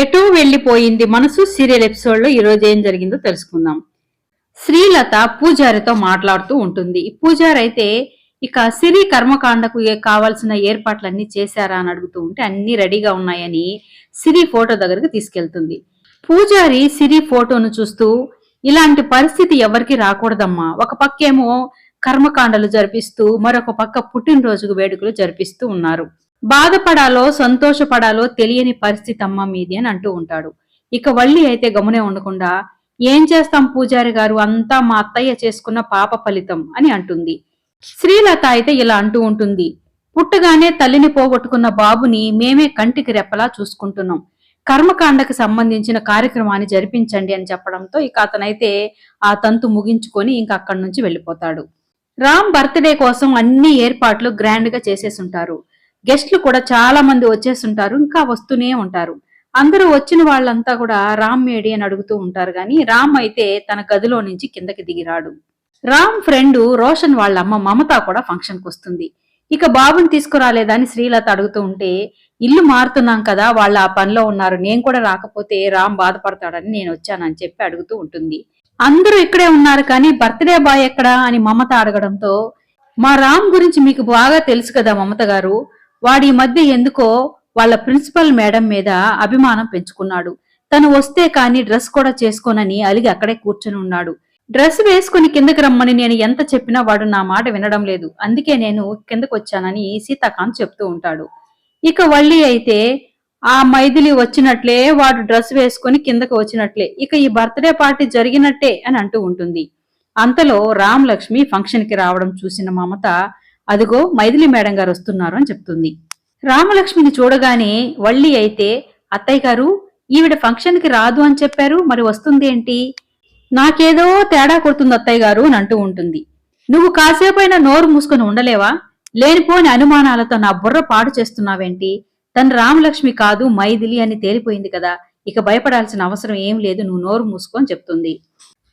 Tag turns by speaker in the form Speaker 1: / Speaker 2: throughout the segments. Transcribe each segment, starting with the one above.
Speaker 1: ఎటో వెళ్ళిపోయింది మనసు సీరియల్ ఎపిసోడ్లో ఈ రోజు ఏం జరిగిందో తెలుసుకుందాం. శ్రీలత పూజారితో మాట్లాడుతూ ఉంటుంది. పూజారి అయితే ఇక సిరి కర్మకాండకు కావాల్సిన ఏర్పాట్లన్నీ చేశారా అని అడుగుతూ ఉంటే అన్ని రెడీగా ఉన్నాయని సిరి ఫోటో దగ్గరికి తీసుకెళ్తుంది. పూజారి సిరి ఫోటోను చూస్తూ ఇలాంటి పరిస్థితి ఎవరికి రాకూడదమ్మా. ఒక పక్కేమో కర్మకాండలు జరిపిస్తూ మరొక పక్క పుట్టినరోజుకు వేడుకలు జరిపిస్తూ ఉన్నారు. బాధపడాలో సంతోషపడాలో తెలియని పరిస్థితి అమ్మ మీది అని అంటూ ఉంటాడు. ఇక వల్లి అయితే గమనే ఉండకుండా ఏం చేస్తాం పూజారి గారు? అంతా మా అత్తయ్య చేసుకున్న పాప ఫలితం అని అంటుంది. శ్రీలత అయితే ఇలా అంటూ ఉంటుంది. పుట్టగానే తల్లిని పోగొట్టుకున్న బాబుని మేమే కంటికి రెప్పలా చూసుకుంటున్నాం. కర్మకాండకు సంబంధించిన కార్యక్రమాన్ని జరిపించండి అని చెప్పడంతో ఇక అతనైతే ఆ తంతు ముగించుకొని ఇంకా అక్కడి నుంచి వెళ్ళిపోతాడు. రామ్ బర్త్డే కోసం అన్ని ఏర్పాట్లు గ్రాండ్గా చేసేసుంటారు. గెస్ట్లు కూడా చాలా మంది వచ్చేస్తుంటారు ఇంకా వస్తూనే ఉంటారు. అందరూ వచ్చిన వాళ్ళంతా కూడా రామ్ మేడి అని అడుగుతూ ఉంటారు గాని రామ్ అయితే తన గదిలో నుంచి కిందకి దిగిరాడు. రామ్ ఫ్రెండ్ రోషన్ వాళ్ళ అమ్మ మమత కూడా ఫంక్షన్కు వస్తుంది. ఇక బాబుని తీసుకురాలేదని శ్రీలత అడుగుతూ ఉంటే ఇల్లు మారుతున్నాం కదా వాళ్ళ ఆ పనిలో ఉన్నారు నేను కూడా రాకపోతే రామ్ బాధపడతాడని నేను వచ్చానని చెప్పి అడుగుతూ ఉంటుంది. అందరూ ఇక్కడే ఉన్నారు కానీ బర్త్డే బాయ్ ఎక్కడా అని మమత అడగడంతో మా రామ్ గురించి మీకు బాగా తెలుసు కదా మమత గారు వాడి మధ్య ఎందుకో వాళ్ళ ప్రిన్సిపల్ మేడం మీద అభిమానం పెంచుకున్నాడు. తను వస్తే కానీ డ్రెస్ కూడా చేసుకోనని అలిగి అక్కడే కూర్చొని ఉన్నాడు. డ్రెస్ వేసుకుని కిందకి రమ్మని నేను ఎంత చెప్పినా వాడు నా మాట వినడం లేదు. అందుకే నేను కిందకు వచ్చానని సీతాకాంత్ చెప్తూ ఉంటాడు. ఇక వల్లి అయితే ఆ మైథిలి వచ్చినట్లే వాడు డ్రెస్ వేసుకుని కిందకు వచ్చినట్లే. ఇక ఈ బర్త్డే పార్టీ జరిగినట్టే అని అంటూ ఉంటుంది. అంతలో రామ్ లక్ష్మి ఫంక్షన్కి రావడం చూసిన మమత అదిగో మైథిలి మేడం గారు వస్తున్నారు అని చెప్తుంది. రామలక్ష్మిని చూడగానే వల్లి అయితే అత్తయ్య గారు ఈవిడ ఫంక్షన్కి రాదు అని చెప్పారు మరి వస్తుంది ఏంటి? నాకేదో తేడా కొడుతుంది అత్తయ్య గారు అని అంటూ ఉంటుంది. నువ్వు కాసేపైనా నోరు మూసుకొని ఉండలేవా? లేనిపోని అనుమానాలతో నా బుర్ర పాడు చేస్తున్నావేంటి? తను రామలక్ష్మి కాదు మైథిలి అని తేలిపోయింది కదా ఇక భయపడాల్సిన అవసరం ఏం లేదు నువ్వు నోరు మూసుకొని చెప్తుంది.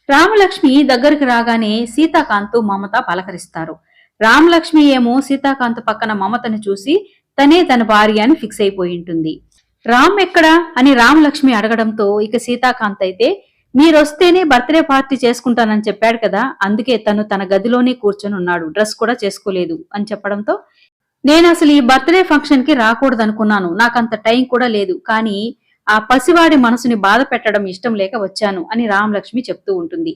Speaker 1: రామలక్ష్మి దగ్గరికి రాగానే సీతాకాంత్ మమత పలకరిస్తారు. రామలక్ష్మి ఏమో సీతాకాంత్ పక్కన మమతను చూసి తనే తన భార్య అని ఫిక్స్ అయిపోయి ఉంటుంది. రామ్ ఎక్కడా అని రామలక్ష్మి అడగడంతో ఇక సీతాకాంత్ అయితే మీరొస్తేనే బర్త్డే పార్టీ చేసుకుంటానని చెప్పాడు కదా అందుకే తను తన గదిలోనే కూర్చొని ఉన్నాడు డ్రెస్ కూడా చేసుకోలేదు అని చెప్పడంతో నేను అసలు ఈ బర్త్డే ఫంక్షన్కి రాకూడదనుకున్నాను నాకంత టైం కూడా లేదు కానీ ఆ పసివాడి మనసుని బాధ పెట్టడం ఇష్టం లేక వచ్చాను అని రామలక్ష్మి చెప్తూ ఉంటుంది.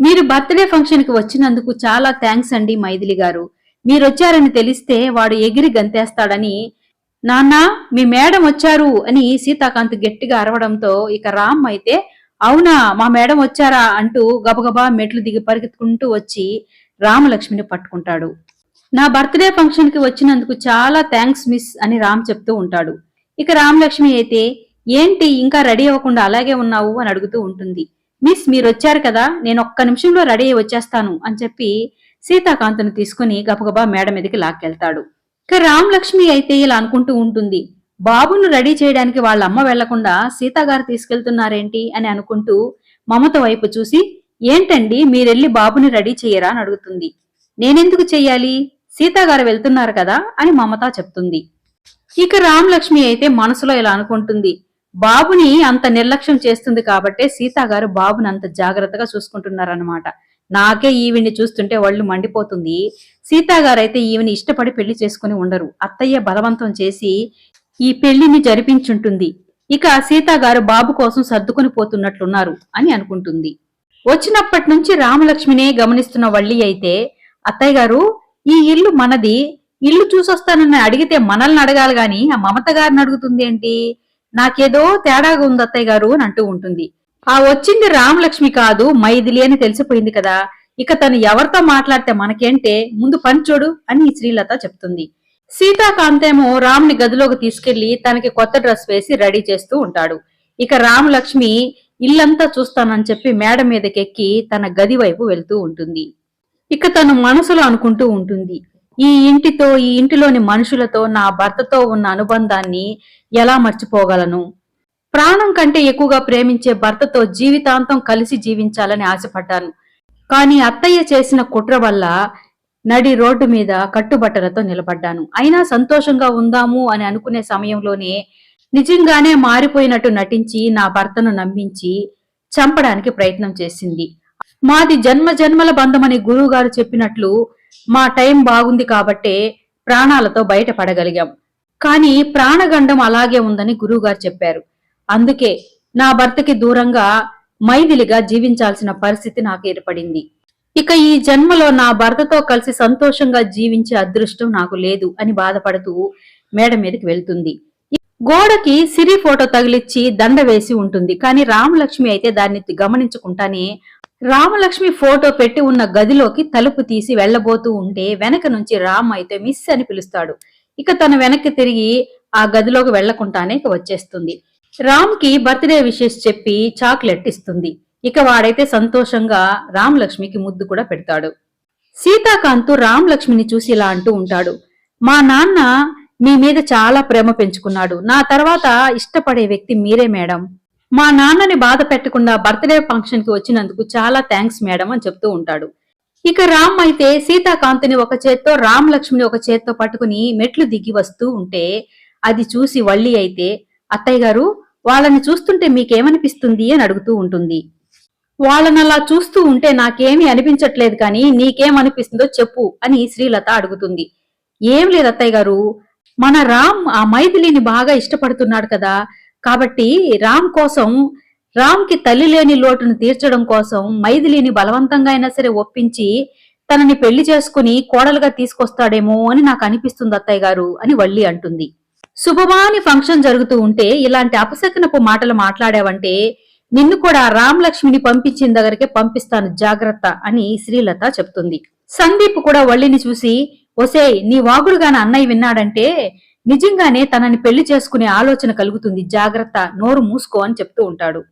Speaker 1: మీరు బర్త్డే ఫంక్షన్కి వచ్చినందుకు చాలా థ్యాంక్స్ అండి మైథిలి గారు. మీరొచ్చారని తెలిస్తే వాడు ఎగిరి గంతేస్తాడని. నాన్నా మీ మేడం వచ్చారు అని సీతాకాంత్ గట్టిగా అరవడంతో ఇక రామ్ అయితే అవునా మా మేడం వచ్చారా అంటూ గబగబా మెట్లు దిగి పరిగెత్తుకుంటూ వచ్చి రామలక్ష్మిని పట్టుకుంటాడు. నా బర్త్డే ఫంక్షన్కి వచ్చినందుకు చాలా థ్యాంక్స్ మిస్ అని రామ్ చెప్తూ ఉంటాడు. ఇక రామలక్ష్మి అయితే ఏంటి ఇంకా రెడీ అవ్వకుండా అలాగే ఉన్నావు అని అడుగుతూ ఉంటుంది. మిస్ మీరు వచ్చారు కదా నేను ఒక్క నిమిషంలో రెడీ అయ్యి వచ్చేస్తాను అని చెప్పి సీతాకాంతను తీసుకుని గబగబా మేడ మీదకి లాక్కెళ్తాడు. ఇక రామలక్ష్మి అయితే ఇలా అనుకుంటూ ఉంటుంది. బాబును రెడీ చేయడానికి వాళ్ళ అమ్మ వెళ్ళకుండా సీతాగారు తీసుకెళ్తున్నారేంటి? అని అనుకుంటూ మమత వైపు చూసి ఏంటండి మీరెళ్ళి బాబుని రెడీ చేయరా అని అడుగుతుంది. నేనెందుకు చెయ్యాలి? సీతాగారు వెళ్తున్నారు కదా? అని మమత చెప్తుంది. ఇక రామలక్ష్మి అయితే మనసులో ఇలా అనుకుంటుంది. బాబుని అంత నిర్లక్ష్యం చేస్తుంది కాబట్టే సీతాగారు బాబుని అంత జాగ్రత్తగా చూసుకుంటున్నారన్నమాట. నాకే ఈవిని చూస్తుంటే వాళ్ళు మండిపోతుంది. సీతాగారు అయితే ఈవిని ఇష్టపడి పెళ్ళి చేసుకుని ఉండరు. అత్తయ్య బలవంతం చేసి ఈ పెళ్ళిని జరిపించుంటుంది. ఇక సీతాగారు బాబు కోసం సర్దుకుని పోతున్నట్లున్నారు అని అనుకుంటుంది. వచ్చినప్పటి నుంచి రామలక్ష్మినే గమనిస్తున్న వల్లి అయితే అత్తయ్య గారు ఈ ఇల్లు మనది. ఇల్లు చూసొస్తానని అడిగితే మనల్ని అడగాలి గాని ఆ మమత గారిని అడుగుతుంది ఏంటి? నాకేదో తేడాగా ఉంది అత్తయ్య గారు అని అంటూ ఉంటుంది. ఆ వచ్చింది రామలక్ష్మి కాదు మైథిలి అని తెలిసిపోయింది కదా. ఇక తను ఎవరితో మాట్లాడితే మనకేంటే ముందు పని చూడు అని శ్రీలత చెప్తుంది. సీతాకాంతేమో రామ్ని గదిలోకి తీసుకెళ్ళి తనకి కొత్త డ్రెస్ వేసి రెడీ చేస్తూ ఉంటాడు. ఇక రామలక్ష్మి ఇల్లంతా చూస్తానని చెప్పి మేడ మీదకెక్కి తన గది వైపు వెళ్తూ ఉంటుంది. ఇక తను మనసులో అనుకుంటూ ఉంటుంది. ఈ ఇంటితో ఈ ఇంటిలోని మనుషులతో నా భర్తతో ఉన్న అనుబంధాన్ని ఎలా మర్చిపోగలను? ప్రాణం కంటే ఎక్కువగా ప్రేమించే భర్తతో జీవితాంతం కలిసి జీవించాలని ఆశపడ్డాను. కానీ అత్తయ్య చేసిన కుట్ర వల్ల నడి రోడ్డు మీద కట్టుబట్టలతో నిలబడ్డాను. అయినా సంతోషంగా ఉందాము అని అనుకునే సమయంలోనే నిజంగానే మారిపోయినట్టు నటించి నా భర్తను నమ్మించి చంపడానికి ప్రయత్నం చేసింది. మాది జన్మ జన్మల బంధమని గురువుగారు చెప్పినట్లు మా టైం బాగుంది కాబట్టే ప్రాణాలతో బయటపడగలిగాం కానీ ప్రాణగండం అలాగే ఉందని గురువుగారు చెప్పారు. అందుకే నా భర్తకి దూరంగా మైదిలిగా జీవించాల్సిన పరిస్థితి నాకు ఏర్పడింది. ఇక ఈ జన్మలో నా భర్తతో కలిసి సంతోషంగా జీవించే అదృష్టం నాకు లేదు అని బాధపడుతూ మేడ మీదకి వెళ్తుంది. గోడకి సిరి ఫోటో తగిలిచ్చి దండ వేసి ఉంటుంది. కానీ రామలక్ష్మి అయితే దాన్ని గమనించకుండానే రామలక్ష్మి ఫోటో పెట్టి ఉన్న గదిలోకి తలుపు తీసి వెళ్ళబోతూ ఉంటే వెనక నుంచి రామ్ అయితే మిస్ అని పిలుస్తాడు. ఇక తన వెనక్కి తిరిగి ఆ గదిలోకి వెళ్ళకుండానే వచ్చేస్తుంది. రామ్కి బర్త్డే విషెస్ చెప్పి చాక్లెట్ ఇస్తుంది. ఇక వాడైతే సంతోషంగా రామ్ లక్ష్మికి ముద్దు కూడా పెడతాడు. సీతాకాంత్ రామ్ లక్ష్మిని చూసి ఇలా అంటూ ఉంటాడు. మా నాన్న మీ మీద చాలా ప్రేమ పెంచుకున్నాడు. నా తర్వాత ఇష్టపడే వ్యక్తి మీరే మేడం. మా నాన్నని బాధ పెట్టకుండా బర్త్డే ఫంక్షన్కి వచ్చినందుకు చాలా థ్యాంక్స్ మేడం అని చెప్తూ ఉంటాడు. ఇక రామ్ అయితే సీతాకాంత్ని ఒక చేత్తో రామ్ లక్ష్మిని ఒక చేత్తో పట్టుకుని మెట్లు దిగి వస్తూ ఉంటే అది చూసి వల్లి అయితే అత్తయ్య గారు వాళ్ళని చూస్తుంటే మీకేమనిపిస్తుంది? అని అడుగుతూ ఉంటుంది. వాళ్ళని అలా చూస్తూ ఉంటే నాకేమీ అనిపించట్లేదు కానీ నీకేమనిపిస్తుందో చెప్పు అని శ్రీలత అడుగుతుంది. ఏం లేదు అత్తయ్య గారు మన రామ్ ఆ మైథిలిని బాగా ఇష్టపడుతున్నాడు కదా కాబట్టి రామ్ కోసం రామ్కి తల్లి లేని లోటును తీర్చడం కోసం మైథిలిని బలవంతంగా అయినా సరే ఒప్పించి తనని పెళ్ళి చేసుకుని కోడలుగా తీసుకొస్తాడేమో అని నాకు అనిపిస్తుంది అత్తయ్య గారు అని వల్లి అంటుంది. శుభమాని ఫంక్షన్ జరుగుతూ ఉంటే ఇలాంటి అపశకనపు మాటలు మాట్లాడావంటే నిన్ను కూడా రామ్ లక్ష్మిని పంపించిన దగ్గరకే పంపిస్తాను జాగ్రత్త అని శ్రీలత చెప్తుంది. సందీప్ కూడా వల్లిని చూసి ఒసేయ్ నీ వాగుడుగాన అన్నయ్య విన్నాడంటే నిజంగానే తనని పెళ్ళి చేసుకునే ఆలోచన కలుగుతుంది. జాగ్రత్త నోరు మూసుకో అని చెప్తూ ఉంటాడు.